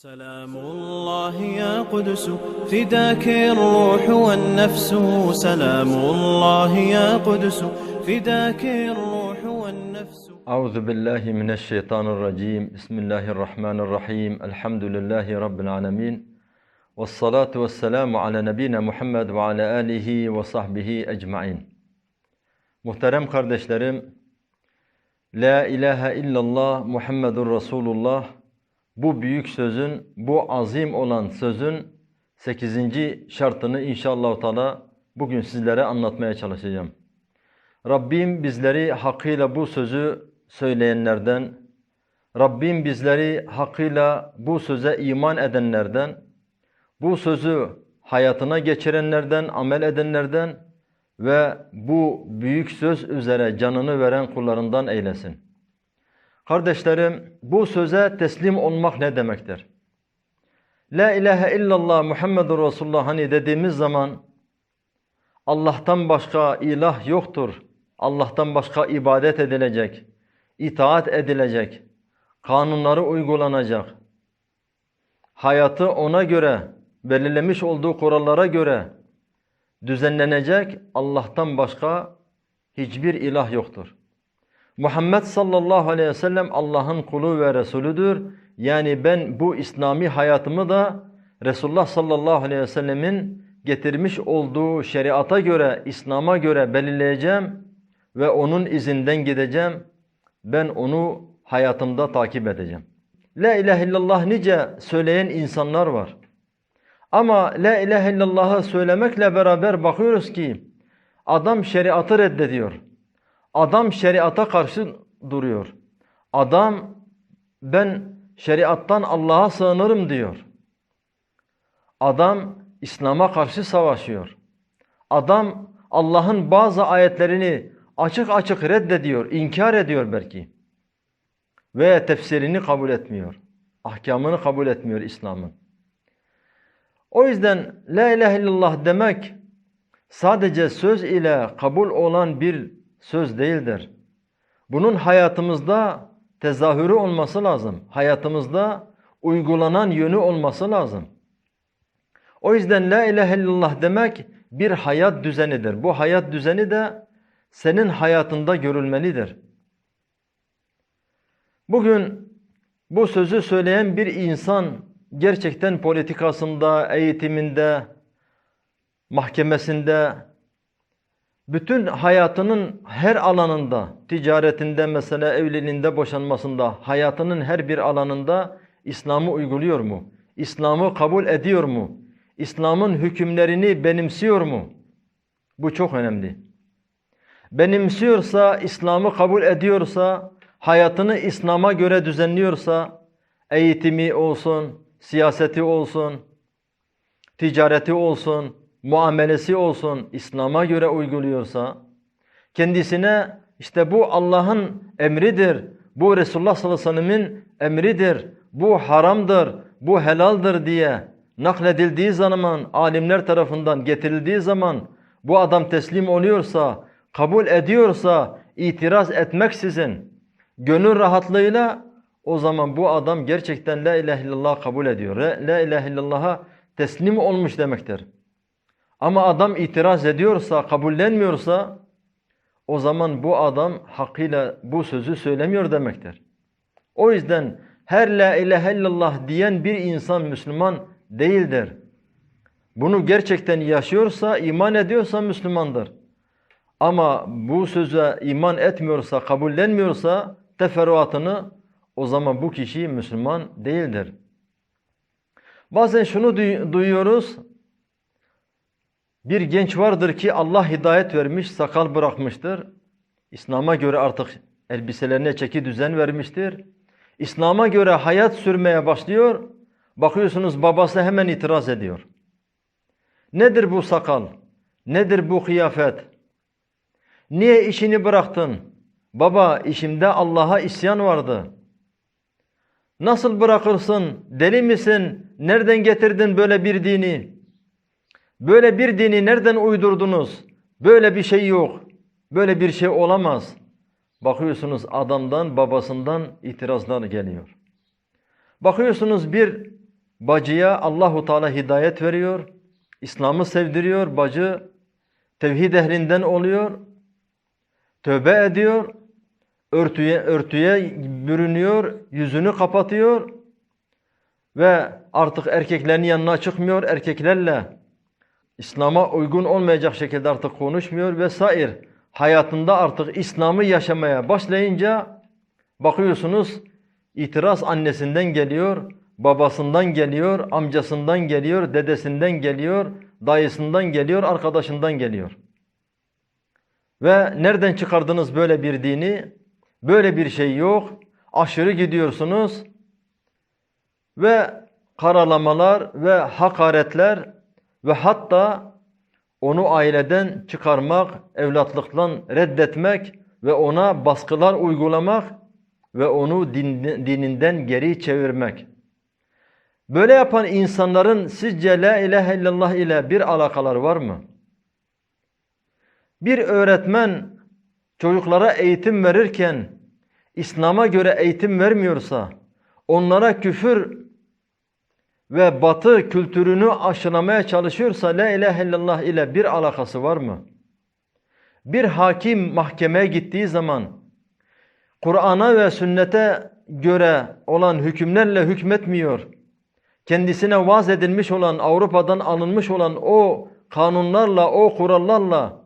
سلام الله يا قدس فداك الروح والنفس سلام الله يا قدس فداك الروح والنفس أعوذ بالله من الشيطان الرجيم بسم الله الرحمن الرحيم الحمد لله رب العالمين والصلاة والسلام على نبينا Muhammed ve ala alihi ve sahbihi ecmain. Muhterem kardeşlerim, La ilahe illallah Muhammedur Resulullah bu büyük sözün, bu azim olan sözün 8. şartını inşallah Teala bugün sizlere anlatmaya çalışacağım. Rabbim bizleri hakkıyla bu sözü söyleyenlerden, Rabbim bizleri hakkıyla bu söze iman edenlerden, bu sözü hayatına geçirenlerden, amel edenlerden ve bu büyük söz üzere canını veren kullarından eylesin. Kardeşlerim, bu söze teslim olmak ne demektir? La ilahe illallah Muhammedur Resulullah hani dediğimiz zaman Allah'tan başka ilah yoktur. Allah'tan başka ibadet edilecek, itaat edilecek, kanunları uygulanacak. Hayatı ona göre, belirlemiş olduğu kurallara göre düzenlenecek Allah'tan başka hiçbir ilah yoktur. Muhammed sallallahu aleyhi ve sellem Allah'ın kulu ve Resulüdür. Yani ben bu İslami hayatımı da Resulullah sallallahu aleyhi ve sellemin getirmiş olduğu şeriata göre, İslam'a göre belirleyeceğim ve onun izinden gideceğim. Ben onu hayatımda takip edeceğim. La ilahe illallah nice söyleyen insanlar var. Ama la ilahe illallah'ı söylemekle beraber bakıyoruz ki adam şeriatı reddediyor. Adam şeriata karşı duruyor. Adam ben şeriattan Allah'a sığınırım diyor. Adam İslam'a karşı savaşıyor. Adam Allah'ın bazı ayetlerini açık açık reddediyor, inkar ediyor belki. Ve tefsirini kabul etmiyor. Ahkamını kabul etmiyor İslam'ın. O yüzden la ilahe illallah demek sadece söz ile kabul olan bir söz değildir. Bunun hayatımızda tezahürü olması lazım. Hayatımızda uygulanan yönü olması lazım. O yüzden la ilahe illallah demek bir hayat düzenidir. Bu hayat düzeni de senin hayatında görülmelidir. Bugün bu sözü söyleyen bir insan gerçekten politikasında, eğitiminde, mahkemesinde, bütün hayatının her alanında, ticaretinde mesela evliliğinde, boşanmasında, hayatının her bir alanında İslam'ı uyguluyor mu? İslam'ı kabul ediyor mu? İslam'ın hükümlerini benimsiyor mu? Bu çok önemli. Benimsiyorsa, İslam'ı kabul ediyorsa, hayatını İslam'a göre düzenliyorsa, eğitimi olsun, siyaseti olsun, ticareti olsun, muamelesi olsun İslam'a göre uyguluyorsa, kendisine işte bu Allah'ın emridir, bu Resulullah sallallahu aleyhi ve sellemin emridir, bu haramdır, bu helaldir diye nakledildiği zaman, alimler tarafından getirildiği zaman bu adam teslim oluyorsa, kabul ediyorsa, itiraz etmeksizin, gönül rahatlığıyla o zaman bu adam gerçekten la ilahe illallah kabul ediyor. La ilahe illallah'a teslim olmuş demektir. Ama adam itiraz ediyorsa, kabullenmiyorsa o zaman bu adam hakkıyla bu sözü söylemiyor demektir. O yüzden her la ilahe illallah diyen bir insan Müslüman değildir. Bunu gerçekten yaşıyorsa, iman ediyorsa Müslümandır. Ama bu söze iman etmiyorsa, kabullenmiyorsa teferruatını o zaman bu kişi Müslüman değildir. Bazen şunu duyuyoruz. Bir genç vardır ki Allah hidayet vermiş, sakal bırakmıştır. İslam'a göre artık elbiselerine çeki düzen vermiştir. İslam'a göre hayat sürmeye başlıyor. Bakıyorsunuz babası hemen itiraz ediyor. Nedir bu sakal? Nedir bu kıyafet? Niye işini bıraktın? Baba işimde Allah'a isyan vardı. Nasıl bırakırsın? Deli misin? Nereden getirdin böyle bir dini? Böyle bir dini nereden uydurdunuz? Böyle bir şey yok. Böyle bir şey olamaz. Bakıyorsunuz adamdan, babasından itirazlar geliyor. Bakıyorsunuz bir Bacıya Allahu Teala hidayet veriyor. İslam'ı sevdiriyor. Bacı tevhid ehlinden oluyor. Tövbe ediyor. Örtüye örtüye bürünüyor, yüzünü kapatıyor ve artık erkeklerin yanına çıkmıyor. Erkeklerle İslam'a uygun olmayacak şekilde artık konuşmuyor vesaire. Hayatında artık İslam'ı yaşamaya başlayınca bakıyorsunuz itiraz annesinden geliyor, babasından geliyor, amcasından geliyor, dedesinden geliyor, dayısından geliyor, arkadaşından geliyor. Ve nereden çıkardınız böyle bir dini? Böyle bir şey yok. Aşırı gidiyorsunuz ve karalamalar ve hakaretler ve hatta onu aileden çıkarmak, evlatlıktan reddetmek ve ona baskılar uygulamak ve onu din, dininden geri çevirmek. Böyle yapan insanların sizce la ilahe illallah ile bir alakaları var mı? Bir öğretmen çocuklara eğitim verirken İslam'a göre eğitim vermiyorsa, onlara küfür ve batı kültürünü aşılamaya çalışıyorsa la ilahe illallah ile bir alakası var mı? Bir hakim mahkemeye gittiği zaman Kur'an'a ve sünnete göre olan hükümlerle hükmetmiyor. Kendisine vaz edilmiş olan, Avrupa'dan alınmış olan o kanunlarla, o kurallarla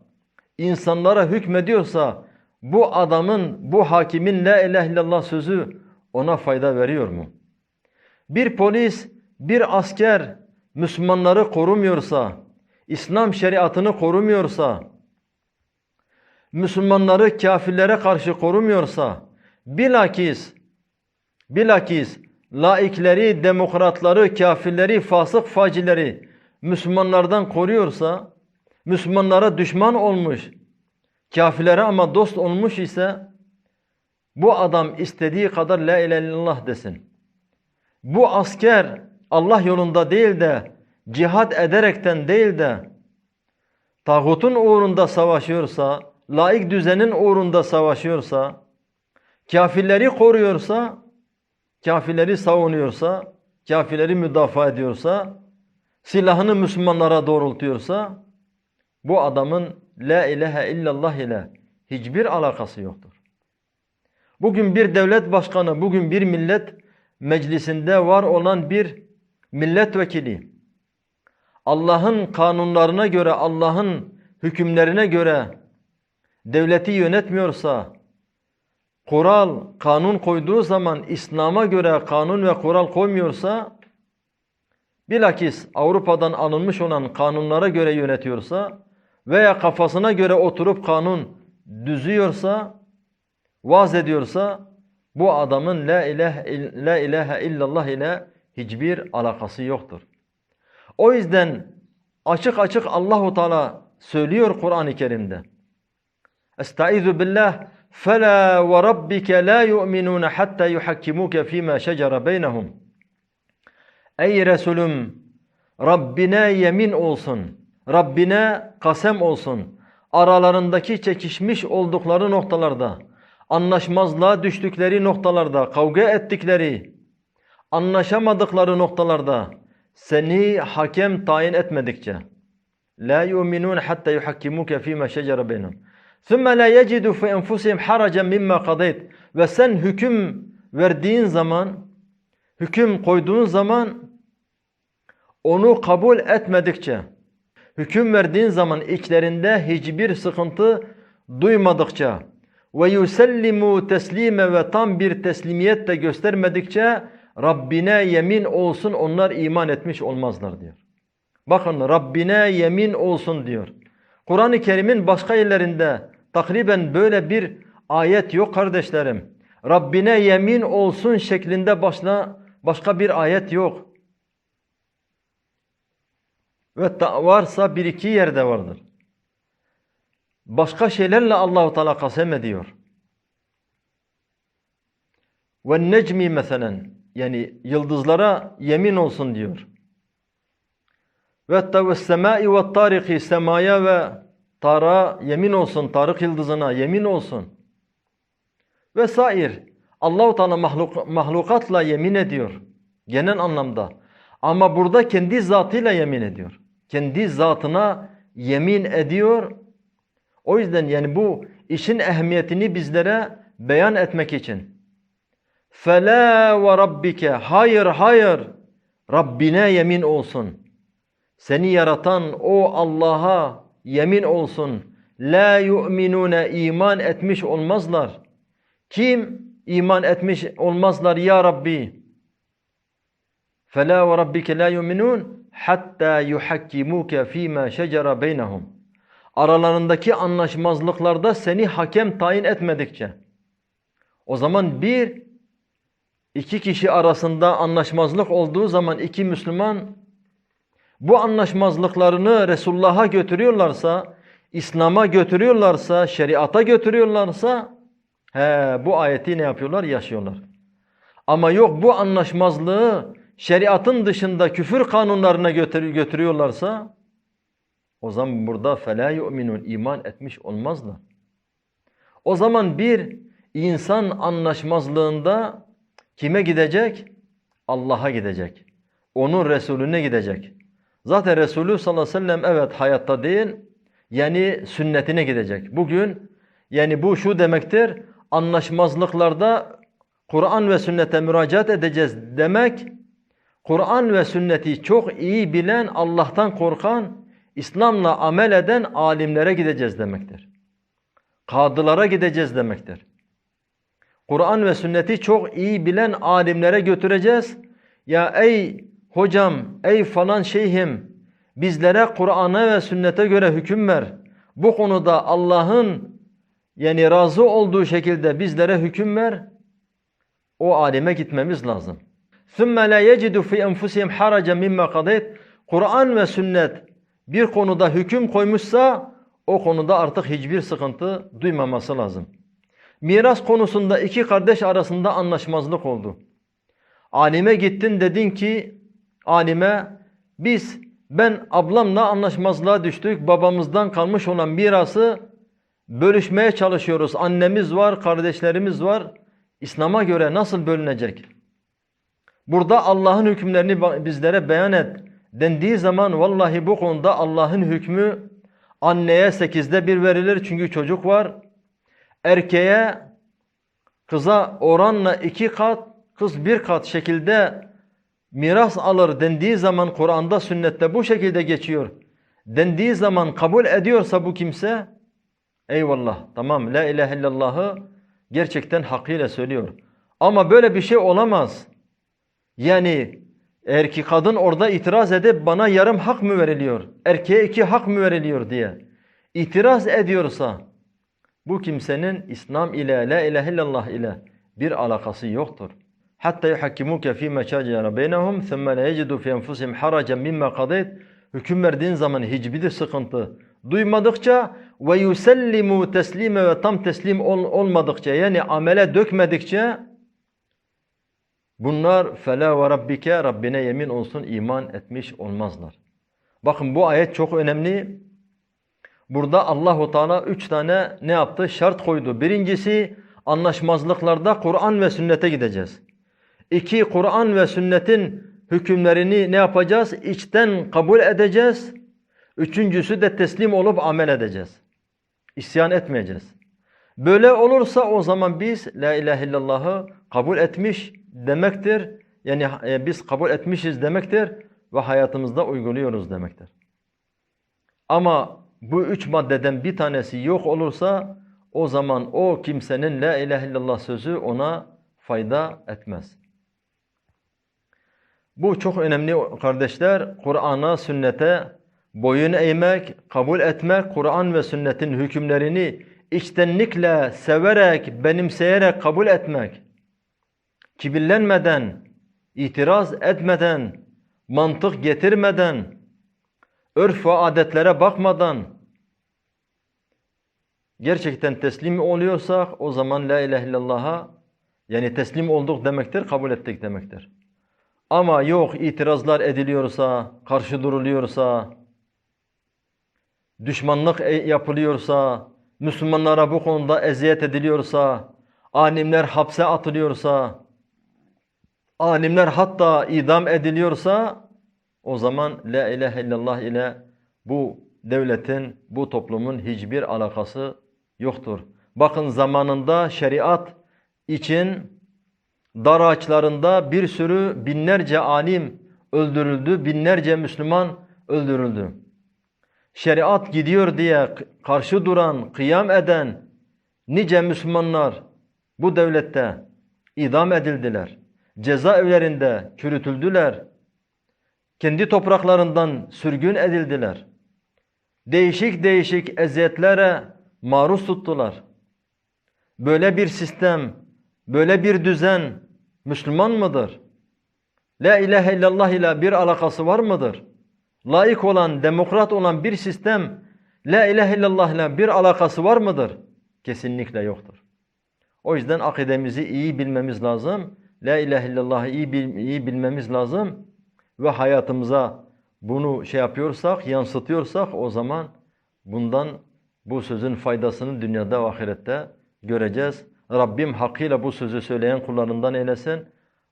insanlara hükmediyorsa bu adamın, bu hakimin la ilahe illallah sözü ona fayda veriyor mu? Bir polis, bir asker Müslümanları korumuyorsa, İslam şeriatını korumuyorsa, Müslümanları kafirlere karşı korumuyorsa, bilakis, bilakis laikleri, demokratları, kafirleri, fasık facileri Müslümanlardan koruyorsa, Müslümanlara düşman olmuş, kafirlere ama dost olmuş ise, bu adam istediği kadar la ilahe illallah desin. Bu asker Allah yolunda değil de cihad ederekten değil de tağutun uğrunda savaşıyorsa, laik düzenin uğrunda savaşıyorsa, kafirleri koruyorsa, kafirleri savunuyorsa, kafirleri müdafaa ediyorsa, silahını Müslümanlara doğrultuyorsa, bu adamın la ilahe illallah ile hiçbir alakası yoktur. Bugün bir devlet başkanı, bugün bir millet meclisinde var olan bir milletvekili Allah'ın kanunlarına göre, Allah'ın hükümlerine göre devleti yönetmiyorsa, kural, kanun koyduğu zaman İslam'a göre kanun ve kural koymuyorsa, bilakis Avrupa'dan alınmış olan kanunlara göre yönetiyorsa veya kafasına göre oturup kanun düzüyorsa, vaaz ediyorsa, bu adamın la ilahe, la ilahe illallah ile hiçbir alakası yoktur. O yüzden açık açık Allahu Teala söylüyor Kur'an-ı Kerim'de. Estaizu billah فَلَا وَرَبِّكَ لَا يُؤْمِنُونَ حَتَّى يُحَكِّمُوكَ ف۪ي مَا شَجَرَ بَيْنَهُمْ Ey Resulüm Rabbine yemin olsun, Rabbine kasem olsun. Aralarındaki çekişmiş oldukları noktalarda, anlaşmazlığa düştükleri noktalarda, kavga ettikleri, anlaşamadıkları noktalarda seni hakem tayin etmedikçe la yu'minun hatta yuhakkimuke fima şecere beynehum. Thumma la yecidu fi enfusihim haracan mimma qadayt. Ve sen hüküm verdiğin zaman, hüküm koyduğun zaman onu kabul etmedikçe, hüküm verdiğin zaman içlerinde hiçbir sıkıntı duymadıkça ve yusellimu teslime ve tam bir teslimiyet de göstermedikçe Rabbine yemin olsun onlar iman etmiş olmazlar diyor. Bakın Rabbine yemin olsun diyor. Kur'an-ı Kerim'in başka yerlerinde takriben böyle bir ayet yok kardeşlerim. Rabbine yemin olsun şeklinde başla, başka bir ayet yok. Ve varsa bir iki yerde vardır. Başka şeylerle Allahu Teala kasem ediyor. Ve necmi mesela yani yıldızlara yemin olsun diyor. Ve ve semai ve tariki semaya ve tara yemin olsun, Tarık yıldızına yemin olsun. Vesair. Allahu Teala mahluk, mahlukatla yemin ediyor genel anlamda. Ama burada kendi zatıyla yemin ediyor. Kendi zatına yemin ediyor. O yüzden yani bu işin ehemmiyetini bizlere beyan etmek için. Fela ve rabbike hayır hayır Rabbine yemin olsun. Seni yaratan o Allah'a yemin olsun. La yu'minune iman etmiş olmazlar. Kim iman etmiş olmazlar ya Rabbi? Fela ve rabbike la yu'minun hatta yuhakkimuke fîmâ şecere beynehum. Aralarındaki anlaşmazlıklarda seni hakem tayin etmedikçe. O zaman bir, iki kişi arasında anlaşmazlık olduğu zaman iki Müslüman bu anlaşmazlıklarını Resulullah'a götürüyorlarsa, İslam'a götürüyorlarsa, şeriata götürüyorlarsa he, bu ayeti ne yapıyorlar? Yaşıyorlar. Ama yok bu anlaşmazlığı şeriatın dışında küfür kanunlarına götür götürüyorlarsa o zaman burada fela yu'minun iman etmiş olmazlar. O zaman bir insan anlaşmazlığında kime gidecek? Allah'a gidecek. Onun Resulüne gidecek. Zaten Resulü sallallahu aleyhi ve sellem evet hayatta değil, yani sünnetine gidecek. Bugün yani bu şu demektir, anlaşmazlıklarda Kur'an ve sünnete müracaat edeceğiz demek, Kur'an ve sünneti çok iyi bilen, Allah'tan korkan, İslam'la amel eden alimlere gideceğiz demektir. Kadılara gideceğiz demektir. Kur'an ve sünneti çok iyi bilen alimlere götüreceğiz. Ya ey hocam, ey falan şeyhim, bizlere Kur'an'a ve sünnete göre hüküm ver. Bu konuda Allah'ın yani razı olduğu şekilde bizlere hüküm ver. O alime gitmemiz lazım. ثُمَّ لَا يَجِدُ فِي أَنْفُسِهِمْ حَرَجًا مِمَّا قَضَيْتَ Kur'an ve sünnet bir konuda hüküm koymuşsa o konuda artık hiçbir sıkıntı duymaması lazım. Miras konusunda iki kardeş arasında anlaşmazlık oldu. Alime gittin dedin ki alime biz ben ablamla anlaşmazlığa düştük. Babamızdan kalmış olan mirası bölüşmeye çalışıyoruz. Annemiz var, kardeşlerimiz var. İslam'a göre nasıl bölünecek? Burada Allah'ın hükümlerini bizlere beyan et dendiği zaman vallahi bu konuda Allah'ın hükmü anneye sekizde bir verilir çünkü çocuk var. Erkeğe kıza oranla iki kat, kız bir kat şekilde miras alır dendiği zaman Kur'an'da sünnette bu şekilde geçiyor. Dendiği zaman kabul ediyorsa bu kimse eyvallah tamam la ilahe illallah'ı gerçekten hakkıyla söylüyor. Ama böyle bir şey olamaz. Yani eğer ki kadın orada itiraz edip bana yarım hak mı veriliyor, erkeğe iki hak mı veriliyor diye itiraz ediyorsa bu kimsenin İslam ile la ilahe illallah ile bir alakası yoktur. Hatta yuhakkimuke fi ma şecere beynehum thumma la yecidu fi enfusihim haracan mimma qadayt hüküm verdiğin zaman hiçbir sıkıntı duymadıkça ve yusellimu teslime ve tam teslim ol, olmadıkça yani amele dökmedikçe bunlar fela ve rabbike Rabbine yemin olsun iman etmiş olmazlar. Bakın bu ayet çok önemli. Burada Allahu Teala üç tane ne yaptı? Şart koydu. Birincisi anlaşmazlıklarda Kur'an ve sünnete gideceğiz. İki Kur'an ve sünnetin hükümlerini ne yapacağız? İçten kabul edeceğiz. Üçüncüsü de teslim olup amel edeceğiz. İsyan etmeyeceğiz. Böyle olursa o zaman biz la ilahe illallah'ı kabul etmiş demektir. Yani e, biz kabul etmişiz demektir ve hayatımızda uyguluyoruz demektir. Ama bu üç maddeden bir tanesi yok olursa o zaman o kimsenin la ilahe illallah sözü ona fayda etmez. Bu çok önemli kardeşler. Kur'an'a, sünnete boyun eğmek, kabul etmek, Kur'an ve sünnetin hükümlerini içtenlikle, severek, benimseyerek kabul etmek. Kibirlenmeden, itiraz etmeden, mantık getirmeden, örf ve adetlere bakmadan gerçekten teslim oluyorsak o zaman la ilahe illallah'a yani teslim olduk demektir, kabul ettik demektir. Ama yok itirazlar ediliyorsa, karşı duruluyorsa, düşmanlık e, yapılıyorsa, Müslümanlara bu konuda eziyet ediliyorsa, alimler hapse atılıyorsa, alimler hatta idam ediliyorsa o zaman La ilahe illallah ile bu devletin, bu toplumun hiçbir alakası yoktur. Bakın zamanında şeriat için dar ağaçlarında bir sürü binlerce alim öldürüldü, binlerce Müslüman öldürüldü. Şeriat gidiyor diye karşı duran, kıyam eden nice Müslümanlar bu devlette idam edildiler. Cezaevlerinde çürütüldüler. Kendi topraklarından sürgün edildiler. Değişik değişik eziyetlere maruz tuttular. Böyle bir sistem, böyle bir düzen Müslüman mıdır? La ilahe illallah ile bir alakası var mıdır? Laik olan, demokrat olan bir sistem La ilahe illallah ile bir alakası var mıdır? Kesinlikle yoktur. O yüzden akidemizi iyi bilmemiz lazım. La ilahe illallah'ı iyi, bil, iyi bilmemiz lazım. Ve hayatımıza bunu şey yapıyorsak, yansıtıyorsak o zaman bundan bu sözün faydasını dünyada ve ahirette göreceğiz. Rabbim hakkıyla bu sözü söyleyen kullarından eylesin.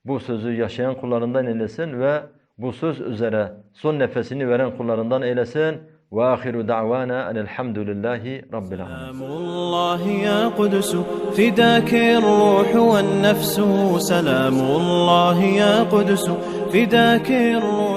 Bu sözü yaşayan kullarından eylesin ve bu söz üzere son nefesini veren kullarından eylesin. Ve ahiru da'vana enelhamdülillahi rabbil alemin. سلام الله يا قدس فداك الروح والنفس سلام الله يا قدس فداك الروح